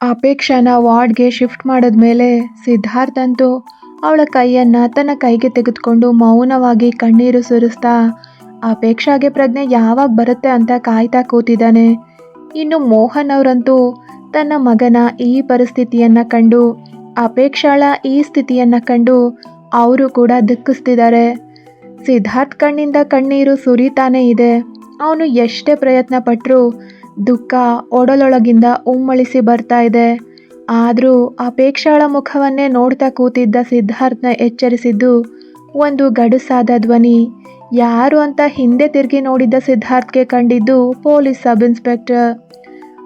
ಅಪೇಕ್ಷಾನ ವಾರ್ಡ್ಗೆ shift ಮಾಡಿದ್ಮೇಲೆ ಸಿದ್ಧಾರ್ಥ್ ಅಂತೂ ಅವಳ ಕೈಯನ್ನು ತನ್ನ ಕೈಗೆ ತೆಗೆದುಕೊಂಡು ಮೌನವಾಗಿ ಕಣ್ಣೀರು ಸುರಿಸ್ತಾ, ಅಪೇಕ್ಷಾಗೆ ಪ್ರಜ್ಞೆ ಯಾವಾಗ ಬರುತ್ತೆ ಅಂತ ಕಾಯ್ತಾ ಕೂತಿದ್ದಾನೆ. ಇನ್ನು ಮೋಹನ್ ಅವರಂತೂ ತನ್ನ ಮಗನ ಈ ಪರಿಸ್ಥಿತಿಯನ್ನು ಕಂಡು, ಅಪೇಕ್ಷಾಳ ಈ ಸ್ಥಿತಿಯನ್ನು ಕಂಡು ಅವರು ಕೂಡ ದುಃಖಿಸ್ತಿದ್ದಾರೆ ಸಿದ್ಧಾರ್ಥ್ ಕಣ್ಣಿಂದ ಕಣ್ಣೀರು ಸುರಿತಾನೇ ಇದೆ. ಅವನು ಎಷ್ಟೇ ಪ್ರಯತ್ನ ಪಟ್ಟರೂ ದುಃಖ ಒಡಲೊಳಗಿಂದ ಉಮ್ಮಳಿಸಿ ಬರ್ತಾ ಇದೆ. ಆದರೂ ಅಪೇಕ್ಷಾಳ ಮುಖವನ್ನೇ ನೋಡ್ತಾ ಕೂತಿದ್ದ ಸಿದ್ಧಾರ್ಥ್ನ ಎಚ್ಚರಿಸಿದ್ದು, ಒಂದು ಗಡುಸಾದ ಧ್ವನಿ. ಯಾರು ಅಂತ ಹಿಂದೆ ತಿರುಗಿ ನೋಡಿದ್ದ ಸಿದ್ಧಾರ್ಥ್ಗೆ ಕಂಡಿದ್ದು ಪೊಲೀಸ್ ಸಬ್ ಇನ್ಸ್ಪೆಕ್ಟರ್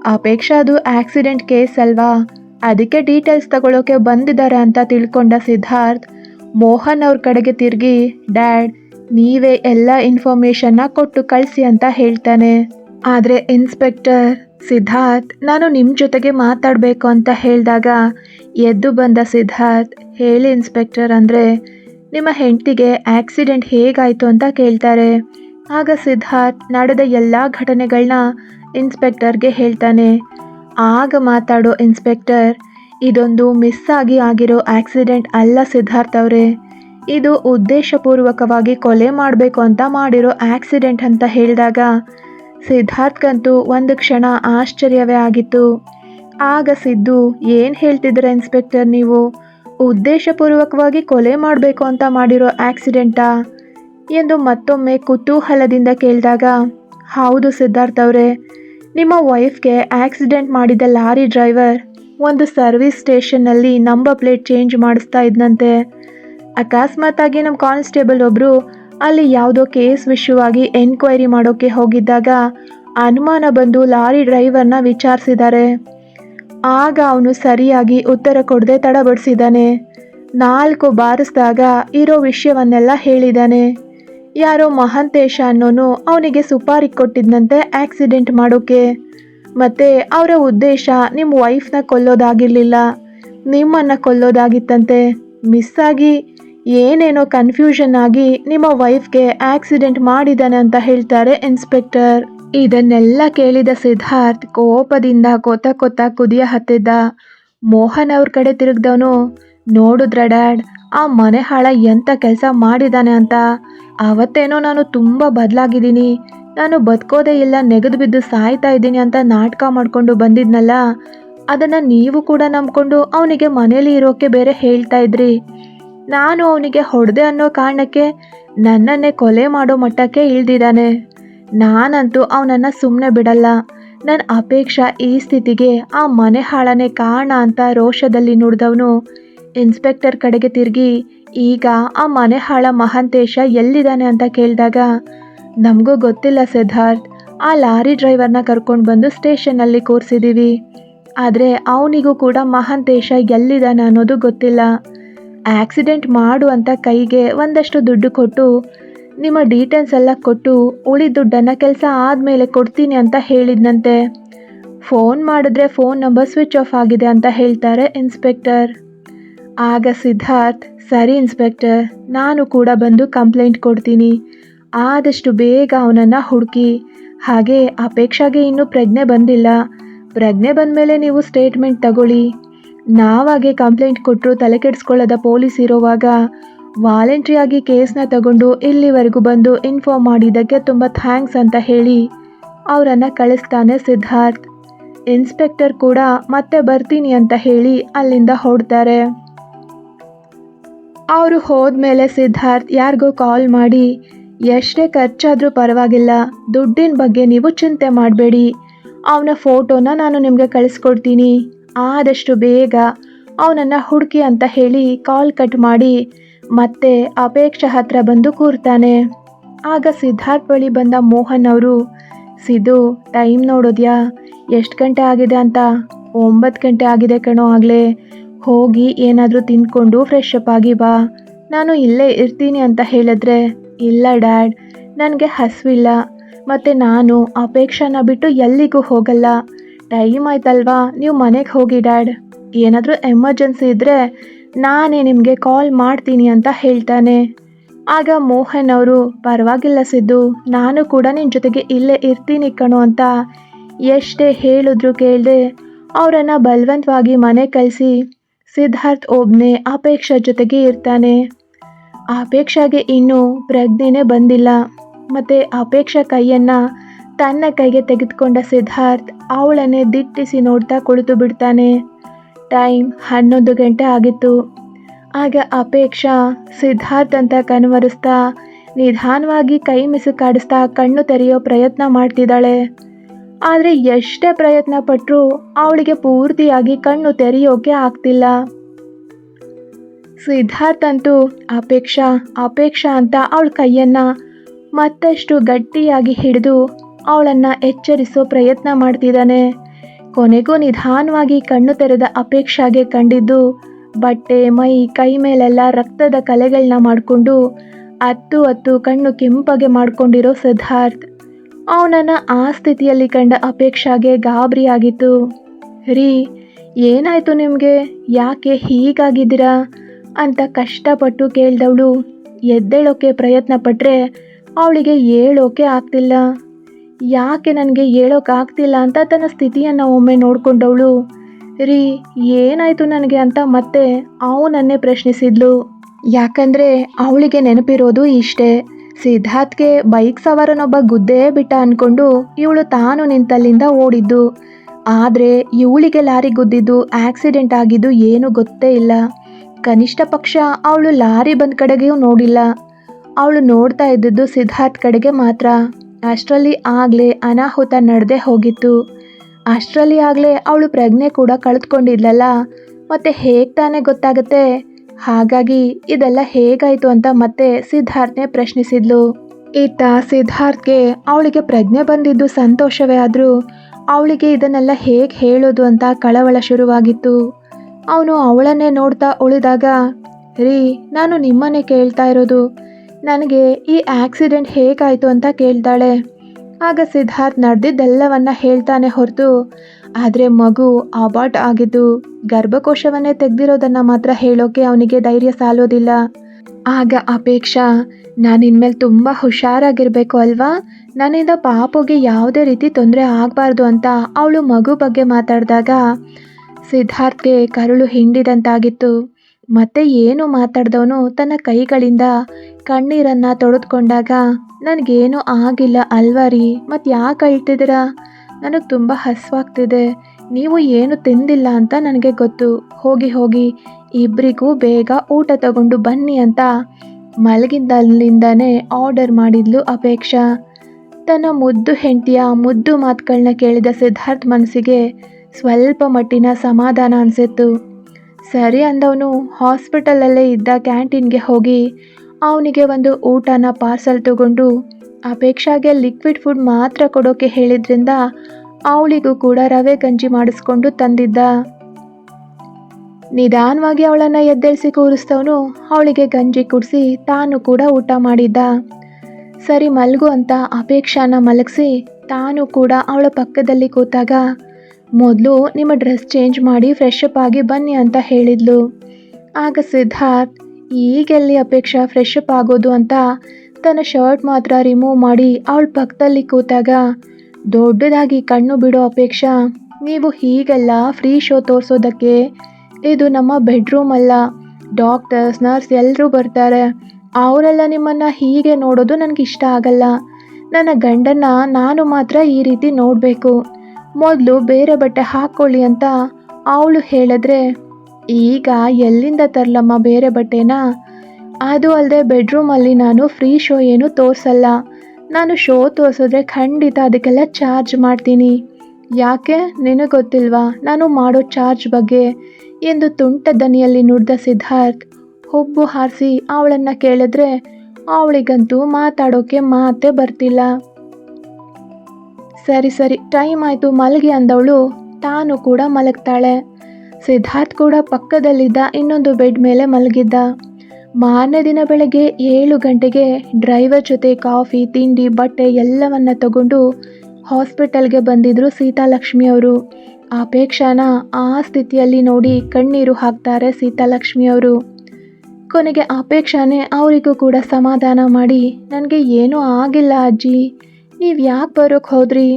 ಅಪೇಕ್ಷಾ ಅದು ಆಕ್ಸಿಡೆಂಟ್ ಕೇಸ್ ಅಲ್ವಾ? ಅದಕ್ಕೆ ಡೀಟೇಲ್ಸ್ ತಗೊಳ್ಳೋಕೆ ಬಂದಿದ್ದಾರೆ ಅಂತ ತಿಳ್ಕೊಂಡ ಸಿದ್ಧಾರ್ಥ್, ಮೋಹನ್ ಅವ್ರ ಕಡೆಗೆ ತಿರುಗಿ, ಡ್ಯಾಡ್, ನೀವೇ ಎಲ್ಲ ಇನ್ಫಾರ್ಮೇಷನ್ನ ಕೊಟ್ಟು ಕಳಿಸಿ ಅಂತ ಹೇಳ್ತಾನೆ. ಆದರೆ ಇನ್ಸ್ಪೆಕ್ಟರ್ ಸಿದ್ಧಾರ್ಥ್, ನಾನು ನಿಮ್ಮ ಜೊತೆಗೆ ಮಾತಾಡಬೇಕು ಅಂತ ಹೇಳಿದಾಗ ಎದ್ದು ಬಂದ ಸಿದ್ಧಾರ್ಥ್, ಹೇಳಿ ಇನ್ಸ್ಪೆಕ್ಟರ್ ಅಂದರೆ ನಿಮ್ಮ ಹೆಂಡತಿಗೆ ಆಕ್ಸಿಡೆಂಟ್ ಹೇಗಾಯಿತು ಅಂತ ಕೇಳ್ತಾರೆ. ಆಗ ಸಿದ್ಧಾರ್ಥ್ ನಡೆದ ಎಲ್ಲ ಘಟನೆಗಳನ್ನ ಇನ್ಸ್ಪೆಕ್ಟರ್ಗೆ ಹೇಳ್ತಾನೆ. ಆಗ ಮಾತಾಡೋ ಇನ್ಸ್ಪೆಕ್ಟರ್, ಇದೊಂದು ಮಿಸ್ ಆಗಿ ಆಗಿರೋ ಆಕ್ಸಿಡೆಂಟ್ ಅಲ್ಲ ಸಿದ್ಧಾರ್ಥ್ ಅವರೇ. ಇದು ಉದ್ದೇಶಪೂರ್ವಕವಾಗಿ ಕೊಲೆ ಮಾಡಬೇಕು ಅಂತ ಮಾಡಿರೋ ಆಕ್ಸಿಡೆಂಟ್ ಅಂತ ಹೇಳಿದಾಗ ಸಿದ್ಧಾರ್ಥ್ಗಂತೂ ಒಂದು ಕ್ಷಣ ಆಶ್ಚರ್ಯವೇ ಆಗಿತ್ತು. ಆಗ ಸಿದ್ದು, ಏನು ಹೇಳ್ತಿದ್ದೀರ ಇನ್ಸ್ಪೆಕ್ಟರ್ ನೀವು? ಉದ್ದೇಶಪೂರ್ವಕವಾಗಿ ಕೊಲೆ ಮಾಡಬೇಕು ಅಂತ ಮಾಡಿರೋ ಆಕ್ಸಿಡೆಂಟಾ? ಎಂದು ಮತ್ತೊಮ್ಮೆ ಕುತೂಹಲದಿಂದ ಕೇಳಿದಾಗ, ಹೌದು ಸಿದ್ಧಾರ್ಥ್ ಅವರೇ, ನಿಮ್ಮ ವೈಫ್ಗೆ ಆಕ್ಸಿಡೆಂಟ್ ಮಾಡಿದ ಲಾರಿ ಡ್ರೈವರ್ ಒಂದು ಸರ್ವಿಸ್ ಸ್ಟೇಷನ್ನಲ್ಲಿ ನಂಬರ್ ಪ್ಲೇಟ್ ಚೇಂಜ್ ಮಾಡಿಸ್ತಾ ಇದ್ದನಂತೆ ಅಕಸ್ಮಾತಾಗಿ ನಮ್ಮ ಕಾನ್ಸ್ಟೇಬಲ್ ಒಬ್ಬರು ಅಲ್ಲಿ ಯಾವುದೋ ಕೇಸ್ ವಿಷಯವಾಗಿ ಎನ್ಕ್ವೈರಿ ಮಾಡೋಕ್ಕೆ ಹೋಗಿದ್ದಾಗ ಅನುಮಾನ ಬಂದು ಲಾರಿ ಡ್ರೈವರ್ನ ವಿಚಾರಿಸಿದ್ದಾರೆ. ಆಗ ಅವನು ಸರಿಯಾಗಿ ಉತ್ತರ ಕೊಡದೆ ತಡಬಡಿಸಿದ್ದಾನೆ ನಾಲ್ಕು ಬಾರಿಸಿದಾಗ ಇರೋ ವಿಷಯವನ್ನೆಲ್ಲ ಹೇಳಿದ್ದಾನೆ. ಯಾರೋ ಮಹಾಂತೇಶ ಅನ್ನೋನು ಅವನಿಗೆ ಸುಪಾರಿ ಕೊಟ್ಟಿದ್ದಂತೆ ಆಕ್ಸಿಡೆಂಟ್ ಮಾಡೋಕೆ. ಮತ್ತೆ ಅವರ ಉದ್ದೇಶ ನಿಮ್ಮ ವೈಫ್ನ ಕೊಲ್ಲೋದಾಗಿರಲಿಲ್ಲ. ನಿಮ್ಮನ್ನು ಕೊಲ್ಲೋದಾಗಿತ್ತಂತೆ. ಮಿಸ್ ಆಗಿ ಏನೇನೋ ಕನ್ಫ್ಯೂಷನ್ ಆಗಿ ನಿಮ್ಮ ವೈಫ್ಗೆ ಆಕ್ಸಿಡೆಂಟ್ ಮಾಡಿದ್ದಾನೆ ಅಂತ ಹೇಳ್ತಾರೆ ಇನ್ಸ್ಪೆಕ್ಟರ್ ಇದನ್ನೆಲ್ಲ ಕೇಳಿದ ಸಿದ್ಧಾರ್ಥ್ ಕೋಪದಿಂದ ಕೊತ ಕೊತ ಕುದಿಯ ಹತ್ತಿದ್ದ. ಮೋಹನ್ ಅವ್ರ ಕಡೆ ತಿರುಗ್ದವನು, ನೋಡಿದ್ರ ಡ್ಯಾಡ್, ಆ ಮನೆ ಹಾಳ ಎಂಥ ಕೆಲಸ ಮಾಡಿದ್ದಾನೆ ಅಂತ. ಅವತ್ತೇನೋ ನಾನು ತುಂಬ ಬದಲಾಗಿದ್ದೀನಿ. ನಾನು ಬದುಕೋದೇ ಇಲ್ಲ, ನೆಗೆದು ಬಿದ್ದು ಸಾಯ್ತಾ ಇದ್ದೀನಿ ಅಂತ ನಾಟಕ ಮಾಡಿಕೊಂಡು ಬಂದಿದ್ನಲ್ಲ. ಅದನ್ನು ನೀವು ಕೂಡ ನಂಬ್ಕೊಂಡು ಅವನಿಗೆ ಮನೇಲಿ ಇರೋಕ್ಕೆ ಬೇರೆ ಹೇಳ್ತಾ ಇದ್ರಿ. ನಾನು ಅವನಿಗೆ ಹೊಡೆದೆ ಅನ್ನೋ ಕಾರಣಕ್ಕೆ ನನ್ನನ್ನೇ ಕೊಲೆ ಮಾಡೋ ಮಟ್ಟಕ್ಕೆ ಇಳ್ದಿದ್ದಾನೆ. ನಾನಂತೂ ಅವನನ್ನು ಸುಮ್ಮನೆ ಬಿಡಲ್ಲ. ನನ್ನ ಅಪೇಕ್ಷಾ ಈ ಸ್ಥಿತಿಗೆ, ಆ ಮನೆ ಹಾಳನೇ ಕಾರಣ ಅಂತ ರೋಷದಲ್ಲಿ ನುಡಿದವನು. ಇನ್ಸ್ಪೆಕ್ಟರ್ ಕಡೆಗೆ ತಿರುಗಿ, ಈಗ ಆ ಮನೆ ಹಾಳ ಮಹಾಂತೇಶ ಎಲ್ಲಿದ್ದಾನೆ ಅಂತ ಕೇಳಿದಾಗ, ನಮಗೂ ಗೊತ್ತಿಲ್ಲ ಸಿದ್ಧಾರ್ಥ್. ಆ ಲಾರಿ ಡ್ರೈವರ್ನ ಕರ್ಕೊಂಡು ಬಂದು ಸ್ಟೇಷನ್ನಲ್ಲಿ ಕೂರಿಸಿದ್ದೀವಿ ಆದರೆ ಅವನಿಗೂ ಕೂಡ ಮಹಾಂತೇಶ ಎಲ್ಲಿದ್ದಾನೆ ಅನ್ನೋದು ಗೊತ್ತಿಲ್ಲ. ಆಕ್ಸಿಡೆಂಟ್ ಮಾಡು ಅಂತ ಕೈಗೆ ಒಂದಷ್ಟು ದುಡ್ಡು ಕೊಟ್ಟು, ನಿಮ್ಮ ಡೀಟೇಲ್ಸ್ ಎಲ್ಲ ಕೊಟ್ಟು ಉಳಿದ ದುಡ್ಡನ್ನು ಕೆಲಸ ಆದಮೇಲೆ ಕೊಡ್ತೀನಿ ಅಂತ ಹೇಳಿದ್ನಂತೆ. ಫೋನ್ ಮಾಡಿದ್ರೆ ಫೋನ್ ನಂಬರ್ ಸ್ವಿಚ್ ಆಫ್ ಆಗಿದೆ ಅಂತ ಹೇಳ್ತಾರೆ ಇನ್ಸ್ಪೆಕ್ಟರ್. ಆಗ ಸಿದ್ಧಾರ್ಥ್, ಸರಿ ಇನ್ಸ್ಪೆಕ್ಟರ್, ನಾನು ಕೂಡ ಬಂದು ಕಂಪ್ಲೇಂಟ್ ಕೊಡ್ತೀನಿ. ಆದಷ್ಟು ಬೇಗ ಅವನನ್ನು ಹುಡುಕಿ. ಹಾಗೆ ಅಪೇಕ್ಷಾಗೆ ಇನ್ನೂ ಪ್ರಜ್ಞೆ ಬಂದಿಲ್ಲ. ಪ್ರಜ್ಞೆ ಬಂದಮೇಲೆ ನೀವು ಸ್ಟೇಟ್ಮೆಂಟ್ ತಗೊಳ್ಳಿ. ನಾವಾಗೆ ಕಂಪ್ಲೇಂಟ್ ಕೊಟ್ಟರು ತಲೆ ಕೆಡಿಸ್ಕೊಳ್ಳೋದ ಪೊಲೀಸ್ ಇರೋವಾಗ ವಾಲಂಟ್ರಿಯಾಗಿ ಕೇಸ್ನ ತಗೊಂಡು ಇಲ್ಲಿವರೆಗೂ ಬಂದು ಇನ್ಫಾರ್ಮ್ ಮಾಡಿದ್ದಕ್ಕೆ ತುಂಬ ಥ್ಯಾಂಕ್ಸ್ ಅಂತ ಹೇಳಿ ಅವರನ್ನು ಕಳಿಸ್ತಾನೆ ಸಿದ್ಧಾರ್ಥ್. ಇನ್ಸ್ಪೆಕ್ಟರ್ ಕೂಡ ಮತ್ತೆ ಬರ್ತೀನಿ ಅಂತ ಹೇಳಿ ಅಲ್ಲಿಂದ ಹೊಡ್ತಾರೆ ಅವರು ಹೋದ್ಮೇಲೆ ಸಿದ್ಧಾರ್ಥ್ ಯಾರಿಗೋ ಕಾಲ್ ಮಾಡಿ, ಎಷ್ಟೇ ಖರ್ಚಾದರೂ ಪರವಾಗಿಲ್ಲ, ದುಡ್ಡಿನ ಬಗ್ಗೆ ನೀವು ಚಿಂತೆ ಮಾಡಬೇಡಿ, ಅವನ ಫೋಟೋನ ನಾನು ನಿಮಗೆ ಕಳಿಸ್ಕೊಡ್ತೀನಿ. ಆದಷ್ಟು ಬೇಗ ಅವನನ್ನು ಹುಡುಕಿ ಅಂತ ಹೇಳಿ ಕಾಲ್ ಕಟ್ ಮಾಡಿ ಮತ್ತೆ ಅಪೇಕ್ಷ ಹತ್ರ ಬಂದು ಕೂರ್ತಾನೆ. ಆಗ ಸಿದ್ಧಾರ್ಥ್ ಬಳಿ ಬಂದ ಮೋಹನ್ ಅವರು, ಸಿದ್ದು, ಟೈಮ್ ನೋಡೋದ್ಯಾ? ಎಷ್ಟು ಗಂಟೆ ಆಗಿದೆ ಅಂತ? ಒಂಬತ್ತು ಗಂಟೆ ಆಗಿದೆ ಕಣೋ ಆಗಲೇ. ಹೋಗಿ ಏನಾದರೂ ತಿಂದ್ಕೊಂಡು ಫ್ರೆಶ್ ಅಪ್ ಆಗಿ ಬಾ. ನಾನು ಇಲ್ಲೇ ಇರ್ತೀನಿ ಅಂತ ಹೇಳಿದ್ರೆ, ಇಲ್ಲ ಡ್ಯಾಡ್, ನನಗೆ ಹಸಿವಿಲ್ಲ. ಮತ್ತು ನಾನು ಅಪೇಕ್ಷಾನ ಬಿಟ್ಟು ಎಲ್ಲಿಗೂ ಹೋಗಲ್ಲ. ಟೈಮ್ ಆಯ್ತಲ್ವಾ? ನೀವು ಮನೆಗೆ ಹೋಗಿ ಡ್ಯಾಡ್. ಏನಾದರೂ ಎಮರ್ಜೆನ್ಸಿ ಇದ್ದರೆ ನಾನೇ ನಿಮಗೆ ಕಾಲ್ ಮಾಡ್ತೀನಿ ಅಂತ ಹೇಳ್ತಾನೆ. ಆಗ ಮೋಹನ್ ಅವರು, ಪರವಾಗಿಲ್ಲ ಸಿದ್ದು, ನಾನು ಕೂಡ ನಿನ್ನ ಜೊತೆಗೆ ಇಲ್ಲೇ ಇರ್ತೀನಿ ಕಣೋ ಅಂತ ಎಷ್ಟೇ ಹೇಳಿದ್ರು ಕೇಳದೆ ಅವರನ್ನು ಬಲವಂತವಾಗಿ ಮನೆ ಕಳಿಸಿ ಸಿದ್ಧಾರ್ಥ್ ಒಬ್ಬನೇ ಅಪೇಕ್ಷಾ ಜೊತೆಗೆ ಇರ್ತಾನೆ. ಅಪೇಕ್ಷಾಗೆ ಇನ್ನೂ ಪ್ರಜ್ಞೆನೇ ಬಂದಿಲ್ಲ. ಮತ್ತು ಅಪೇಕ್ಷಾ ಕೈಯನ್ನು ತನ್ನ ಕೈಗೆ ತೆಗೆದುಕೊಂಡ ಸಿದ್ಧಾರ್ಥ್ ಅವಳನ್ನೇ ದಿಟ್ಟಿಸಿ ನೋಡ್ತಾ ಕುಳಿತು ಬಿಡ್ತಾನೆ. ಟೈಮ್ ಹನ್ನೊಂದು ಗಂಟೆ ಆಗಿತ್ತು. ಆಗ ಅಪೇಕ್ಷಾ ಸಿದ್ಧಾರ್ಥ್ ಅಂತ ಕಣ್ವರಿಸ್ತಾ ನಿಧಾನವಾಗಿ ಕೈ ಮಿಸುಕಾಡಿಸ್ತಾ ಕಣ್ಣು ತೆರೆಯೋ ಪ್ರಯತ್ನ ಮಾಡ್ತಿದ್ದಾಳೆ. ಆದರೆ ಎಷ್ಟೇ ಪ್ರಯತ್ನ ಪಟ್ಟರೂ ಅವಳಿಗೆ ಪೂರ್ತಿಯಾಗಿ ಕಣ್ಣು ತೆರೆಯೋಕೆ ಆಗ್ತಿಲ್ಲ. ಸಿದ್ಧಾರ್ಥ್ ಅಂತೂ ಅಪೇಕ್ಷಾ ಅಪೇಕ್ಷಾ ಅಂತ ಅವಳ ಕೈಯನ್ನು ಮತ್ತಷ್ಟು ಗಟ್ಟಿಯಾಗಿ ಹಿಡಿದು ಅವಳನ್ನು ಎಚ್ಚರಿಸೋ ಪ್ರಯತ್ನ ಮಾಡ್ತಿದ್ದಾನೆ. ಕೊನೆಗೂ ನಿಧಾನವಾಗಿ ಕಣ್ಣು ತೆರೆದ ಅಪೇಕ್ಷಾಗೆ ಕಂಡಿದ್ದು, ಬಟ್ಟೆ, ಮೈ, ಕೈ ಮೇಲೆಲ್ಲ ರಕ್ತದ ಕಲೆಗಳನ್ನ ಮಾಡಿಕೊಂಡು ಹತ್ತು ಹತ್ತು ಕಣ್ಣು ಕೆಂಪಗೆ ಮಾಡಿಕೊಂಡಿರೋ ಸಿದ್ಧಾರ್ಥ್. ಅವನನ್ನು ಆ ಸ್ಥಿತಿಯಲ್ಲಿ ಕಂಡ ಅಪೇಕ್ಷಾಗೆ ಗಾಬರಿಯಾಗಿತ್ತು. ರೀ, ಏನಾಯಿತು ನಿಮಗೆ? ಯಾಕೆ ಹೀಗಾಗಿದ್ದೀರಾ? ಅಂತ ಕಷ್ಟಪಟ್ಟು ಕೇಳಿದವಳು. ಎದ್ದೇಳೋಕೆ ಪ್ರಯತ್ನ ಪಟ್ಟರೆ ಅವಳಿಗೆ ಏಳೋಕೆ ಆಗ್ತಿಲ್ಲ. ಯಾಕೆ ನನಗೆ ಹೇಳೋಕ್ಕಾಗ್ತಿಲ್ಲ ಅಂತ ತನ್ನ ಸ್ಥಿತಿಯನ್ನು ಒಮ್ಮೆ ನೋಡಿಕೊಂಡವಳು. ರೀ, ಏನಾಯಿತು ನನಗೆ ಅಂತ ಮತ್ತೆ ಅವನನ್ನೇ ಪ್ರಶ್ನಿಸಿದ್ಲು. ಯಾಕಂದರೆ ಅವಳಿಗೆ ನೆನಪಿರೋದು ಇಷ್ಟೇ. ಸಿದ್ಧಾರ್ಥ್ಗೆ ಬೈಕ್ ಸವಾರನೊಬ್ಬ ಗುದ್ದೇ ಬಿಟ್ಟ ಅಂದ್ಕೊಂಡು ಇವಳು ತಾನು ನಿಂತಲ್ಲಿಂದ ಓಡಿದ್ದು. ಆದರೆ ಇವಳಿಗೆ ಲಾರಿ ಗುದ್ದಿದ್ದು ಆಕ್ಸಿಡೆಂಟ್ ಆಗಿದ್ದು ಏನು ಗೊತ್ತೇ ಇಲ್ಲ. ಕನಿಷ್ಠ ಪಕ್ಷ ಅವಳು ಲಾರಿ ಬಂದ ಕಡೆಗೆಯೂ ನೋಡಿಲ್ಲ. ಅವಳು ನೋಡ್ತಾ ಇದ್ದದ್ದು ಸಿದ್ಧಾರ್ಥ್ ಕಡೆಗೆ ಮಾತ್ರ. ಅಷ್ಟರಲ್ಲಿ ಆಗಲೇ ಅನಾಹುತ ನಡೆದೇ ಹೋಗಿತ್ತು. ಅಷ್ಟರಲ್ಲಿ ಆಗಲೇ ಅವಳು ಪ್ರಜ್ಞೆ ಕೂಡ ಕಳೆದುಕೊಂಡಿದ್ಲಲ್ಲ, ಮತ್ತೆ ಹೇಗೆ ತಾನೇ ಗೊತ್ತಾಗುತ್ತೆ? ಹಾಗಾಗಿ ಇದೆಲ್ಲ ಹೇಗಾಯಿತು ಅಂತ ಮತ್ತೆ ಸಿದ್ಧಾರ್ಥ್ನೇ ಪ್ರಶ್ನಿಸಿದ್ಲು. ಇತ್ತ ಸಿದ್ಧಾರ್ಥ್ಗೆ ಅವಳಿಗೆ ಪ್ರಜ್ಞೆ ಬಂದಿದ್ದು ಸಂತೋಷವೇ ಆದರೂ ಅವಳಿಗೆ ಇದನ್ನೆಲ್ಲ ಹೇಗೆ ಹೇಳೋದು ಅಂತ ಕಳವಳ ಶುರುವಾಗಿತ್ತು. ಅವನು ಅವಳನ್ನೇ ನೋಡ್ತಾ ಉಳಿದಾಗ, ರೀ, ನಾನು ನಿಮ್ಮನ್ನೇ ಕೇಳ್ತಾ ಇರೋದು ನನಗೆ ಈ ಆಕ್ಸಿಡೆಂಟ್ ಹೇಗಾಯಿತು ಅಂತ ಕೇಳ್ತಾಳೆ. ಆಗ ಸಿದ್ಧಾರ್ಥ್ ನಡೆದಿದ್ದೆಲ್ಲವನ್ನ ಹೇಳ್ತಾನೆ ಹೊರತು, ಆದರೆ ಮಗು ಅಬಾಟ್ ಆಗಿದ್ದು ಗರ್ಭಕೋಶವನ್ನೇ ತೆಗೆದಿರೋದನ್ನು ಮಾತ್ರ ಹೇಳೋಕೆ ಅವನಿಗೆ ಧೈರ್ಯ ಸಾಲೋದಿಲ್ಲ. ಆಗ ಅಪೇಕ್ಷಾ, ನಾನು ಇನ್ಮೇಲೆ ತುಂಬ ಹುಷಾರಾಗಿರಬೇಕು ಅಲ್ವಾ? ನನ್ನಿಂದ ಪಾಪುಗೆ ಯಾವುದೇ ರೀತಿ ತೊಂದರೆ ಆಗಬಾರ್ದು ಅಂತ ಅವಳು ಮಗು ಬಗ್ಗೆ ಮಾತಾಡಿದಾಗ ಸಿದ್ಧಾರ್ಥ್ಗೆ ಕರುಳು ಹಿಂಡಿದಂತಾಗಿತ್ತು. ಮತ್ತೆ ಏನು ಮಾತಾಡ್ದವನು ತನ್ನ ಕೈಗಳಿಂದ ಕಣ್ಣೀರನ್ನು ತೊಳೆದುಕೊಂಡಾಗ, ನನಗೇನು ಆಗಿಲ್ಲ ಅಲ್ವಾ ರೀ ಮತ್ತು ಯಾಕೆ ಅಳ್ತಿದ್ದೀರಾ? ನನಗೆ ತುಂಬ ಹಸುವಾಗ್ತಿದೆ. ನೀವು ಏನು ತಿಂದಿಲ್ಲ ಅಂತ ನನಗೆ ಗೊತ್ತು. ಹೋಗಿ ಹೋಗಿ ಇಬ್ಬರಿಗೂ ಬೇಗ ಊಟ ತಗೊಂಡು ಬನ್ನಿ ಅಂತ ಮಲಗಿದ್ದಲ್ಲಿಂದನೇ ಆರ್ಡರ್ ಮಾಡಿದ್ಲು ಅಪೇಕ್ಷಾ. ತನ್ನ ಮುದ್ದು ಹೆಂಡತಿಯ ಮುದ್ದು ಮಾತುಗಳನ್ನ ಕೇಳಿದ ಸಿದ್ಧಾರ್ಥ್ ಮನಸ್ಸಿಗೆ ಸ್ವಲ್ಪ ಮಟ್ಟಿನ ಸಮಾಧಾನ ಅನಿಸಿತ್ತು. ಸರಿ ಅಂದವನು ಹಾಸ್ಪಿಟಲಲ್ಲೇ ಇದ್ದ ಕ್ಯಾಂಟೀನ್ಗೆ ಹೋಗಿ ಅವನಿಗೆ ಒಂದು ಊಟನ ಪಾರ್ಸಲ್ ತಗೊಂಡು ಅಪೇಕ್ಷಾಗೆ ಲಿಕ್ವಿಡ್ ಫುಡ್ ಮಾತ್ರ ಕೊಡೋಕೆ ಹೇಳಿದ್ರಿಂದ ಅವಳಿಗೂ ಕೂಡ ರವೆ ಗಂಜಿ ಮಾಡಿಸ್ಕೊಂಡು ತಂದಿದ್ದ. ನಿಧಾನವಾಗಿ ಅವಳನ್ನು ಎದ್ದೇಳಿಸಿ ಕೂರಿಸ್ತವನು ಅವಳಿಗೆ ಗಂಜಿ ಕುಡಿಸಿ ತಾನು ಕೂಡ ಊಟ ಮಾಡಿದ್ದ. ಸರಿ ಮಲಗು ಅಂತ ಅಪೇಕ್ಷಾನ ಮಲಗಿಸಿ ತಾನು ಕೂಡ ಅವಳ ಪಕ್ಕದಲ್ಲಿ ಕೂತಾಗ ಮೊದಲು ನಿಮ್ಮ ಡ್ರೆಸ್ ಚೇಂಜ್ ಮಾಡಿ ಫ್ರೆಶ್ ಅಪ್ ಆಗಿ ಬನ್ನಿ ಅಂತ ಹೇಳಿದ್ಲು. ಆಗ ಸಿದ್ಧಾರ್ಥ್ ಈಗೆಲ್ಲಿ ಅಪೇಕ್ಷಾ ಫ್ರೆಶ್ ಅಪ್ ಆಗೋದು ಅಂತ? ತನ್ನ ಶರ್ಟ್ ಮಾತ್ರ ರಿಮೂವ್ ಮಾಡಿ ಅವಳ ಪಕ್ಕದಲ್ಲಿ ಕೂತಾಗ, ದೊಡ್ಡದಾಗಿ ಕಣ್ಣು ಬಿಡೋ ಅಪೇಕ್ಷಾ, ನೀವು ಹೀಗೆಲ್ಲ ಫ್ರೀ ಶೋ ತೋರಿಸೋದಕ್ಕೆ ಇದು ನಮ್ಮ ಬೆಡ್ರೂಮ್ ಅಲ್ಲ. ಡಾಕ್ಟರ್ಸ್, ನರ್ಸ್ ಎಲ್ಲರೂ ಬರ್ತಾರೆ. ಅವರೆಲ್ಲ ನಿಮ್ಮನ್ನು ಹೀಗೆ ನೋಡೋದು ನನಗಿಷ್ಟ ಆಗಲ್ಲ. ನನ್ನ ಗಂಡನ್ನ ನಾನು ಮಾತ್ರ ಈ ರೀತಿ ನೋಡಬೇಕು. ಮೊದಲು ಬೇರೆ ಬಟ್ಟೆ ಹಾಕ್ಕೊಳ್ಳಿ ಅಂತ ಅವಳು ಹೇಳಿದ್ರೆ, ಈಗ ಎಲ್ಲಿಂದ ತರಲಮ್ಮ ಬೇರೆ ಬಟ್ಟೆನ? ಅದು ಅಲ್ಲದೆ ಬೆಡ್ರೂಮಲ್ಲಿ ನಾನು ಫ್ರೀ ಶೋ ಏನು ತೋರಿಸಲ್ಲ. ನಾನು ಶೋ ತೋರಿಸಿದ್ರೆ ಖಂಡಿತ ಅದಕ್ಕೆಲ್ಲ ಚಾರ್ಜ್ ಮಾಡ್ತೀನಿ. ಯಾಕೆ? ನಿನಗೆ ಗೊತ್ತಿಲ್ವಾ? ನಾನು ಮಾಡೋ ಚಾರ್ಜ್ ಬಗ್ಗೆ? ಎಂದು ತುಂಟ ದನಿಯಲ್ಲಿ ನುಡಿದ ಸಿದ್ಧಾರ್ಥ್ ಹುಬ್ಬು ಹಾರಿಸಿ ಅವಳನ್ನು ಕೇಳಿದ್ರೆ, ಅವಳಿಗಂತೂ ಮಾತಾಡೋಕೆ ಮಾತೇ ಬರ್ತಿಲ್ಲ. ಸರಿ ಸರಿ, ಟೈಮ್ ಆಯಿತು, ಮಲಗಿ ಅಂದವಳು, ತಾನು ಕೂಡ ಮಲಗ್ತಾಳೆ. ಸಿದ್ಧಾರ್ಥ್ ಕೂಡ ಪಕ್ಕದಲ್ಲಿದ್ದ ಇನ್ನೊಂದು ಬೆಡ್ ಮೇಲೆ ಮಲಗಿದ್ದ. ಮಾರನೇ ದಿನ ಬೆಳಗ್ಗೆ ಏಳು ಗಂಟೆಗೆ ಡ್ರೈವರ್ ಜೊತೆ ಕಾಫಿ, ತಿಂಡಿ, ಬಟ್ಟೆ ಎಲ್ಲವನ್ನ ತಗೊಂಡು ಹಾಸ್ಪಿಟಲ್ಗೆ ಬಂದಿದ್ರು ಸೀತಾಲಕ್ಷ್ಮಿ ಅವರು. ಅಪೇಕ್ಷಾನ ಆ ಸ್ಥಿತಿಯಲ್ಲಿ ನೋಡಿ ಕಣ್ಣೀರು ಹಾಕ್ತಾರೆ ಸೀತಾಲಕ್ಷ್ಮಿಯವರು ಕೊನೆಗೆ ಅಪೇಕ್ಷಾನೇ ಅವರಿಗೂ ಕೂಡ ಸಮಾಧಾನ ಮಾಡಿ ನನಗೆ ಏನೂ ಆಗಿಲ್ಲ ಅಜ್ಜಿ. ನೀವು ಯಾಕೆ ಬರೋಕ್ಕೆ ಹೋದ್ರಿ?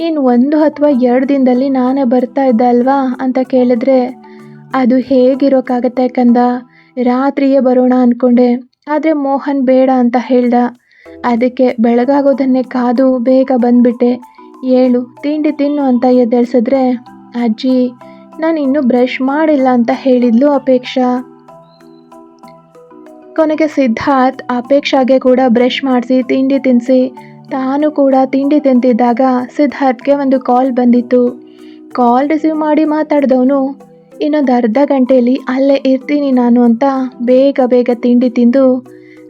ಇನ್ನು ಒಂದು ಅಥವಾ ಎರಡು ದಿನದಲ್ಲಿ ನಾನೇ ಬರ್ತಾ ಇದ್ದೆ ಅಲ್ವಾ ಅಂತ ಕೇಳಿದ್ರೆ, ಅದು ಹೇಗಿರೋಕ್ಕಾಗತ್ತೆ ಕಂದ? ರಾತ್ರಿಯೇ ಬರೋಣ ಅಂದ್ಕೊಂಡೆ ಆದರೆ ಮೋಹನ್ ಬೇಡ ಅಂತ ಹೇಳ್ದ. ಅದಕ್ಕೆ ಬೆಳಗಾಗೋದನ್ನೇ ಕಾದು ಬೇಗ ಬಂದ್ಬಿಟ್ಟೆ. ಏಳು, ತಿಂಡಿ ತಿನ್ನು ಅಂತ ಎದ್ದೇಳ್ಸಿದ್ರೆ, ಅಜ್ಜಿ, ನಾನು ಇನ್ನೂ ಬ್ರಷ್ ಮಾಡಿಲ್ಲ ಅಂತ ಹೇಳಿದ್ಲು ಅಪೇಕ್ಷಾ. ಕೊನೆಗೆ ಸಿದ್ಧಾರ್ಥ್ ಅಪೇಕ್ಷಾಗೆ ಕೂಡ ಬ್ರಷ್ ಮಾಡಿಸಿ, ತಿಂಡಿ ತಿನ್ನಿಸಿ ತಾನು ಕೂಡ ತಿಂಡಿ ತಿಂತಿದ್ದಾಗ ಸಿದ್ಧಾರ್ಥ್ಗೆ ಒಂದು ಕಾಲ್ ಬಂದಿತ್ತು. ಕಾಲ್ ರಿಸೀವ್ ಮಾಡಿ ಮಾತಾಡಿದವನು, ಇನ್ನೊಂದು ಅರ್ಧ ಗಂಟೆಯಲ್ಲಿ ಅಲ್ಲೇ ಇರ್ತೀನಿ ನಾನು ಅಂತ ಬೇಗ ಬೇಗ ತಿಂಡಿ ತಿಂದು,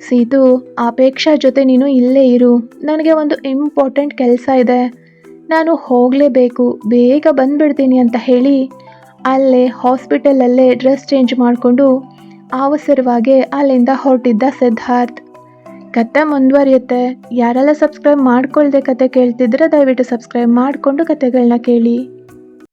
ಸೀತು, ಅಪೇಕ್ಷಾ ಜೊತೆ ನೀನು ಇಲ್ಲೇ ಇರು. ನನಗೆ ಒಂದು ಇಂಪಾರ್ಟೆಂಟ್ ಕೆಲಸ ಇದೆ. ನಾನು ಹೋಗಲೇಬೇಕು. ಬೇಗ ಬಂದುಬಿಡ್ತೀನಿ ಅಂತ ಹೇಳಿ ಅಲ್ಲೇ ಹಾಸ್ಪಿಟಲಲ್ಲೇ ಡ್ರೆಸ್ ಚೇಂಜ್ ಮಾಡಿಕೊಂಡು, ಅವಸರವಾಗಿ ಅಲ್ಲಿಂದ ಹೊರಟಿದ್ದ ಸಿದ್ಧಾರ್ಥ್. ಕತೆ ಮುಂದುವರಿಯುತ್ತೆ. ಯಾರೆಲ್ಲ ಸಬ್ಸ್ಕ್ರೈಬ್ ಮಾಡ್ಕೊಳ್ದೆ ಕತೆ ಕೇಳ್ತಿದ್ರೆ ದಯವಿಟ್ಟು ಸಬ್ಸ್ಕ್ರೈಬ್ ಮಾಡಿಕೊಂಡು ಕತೆಗಳನ್ನ ಕೇಳಿ.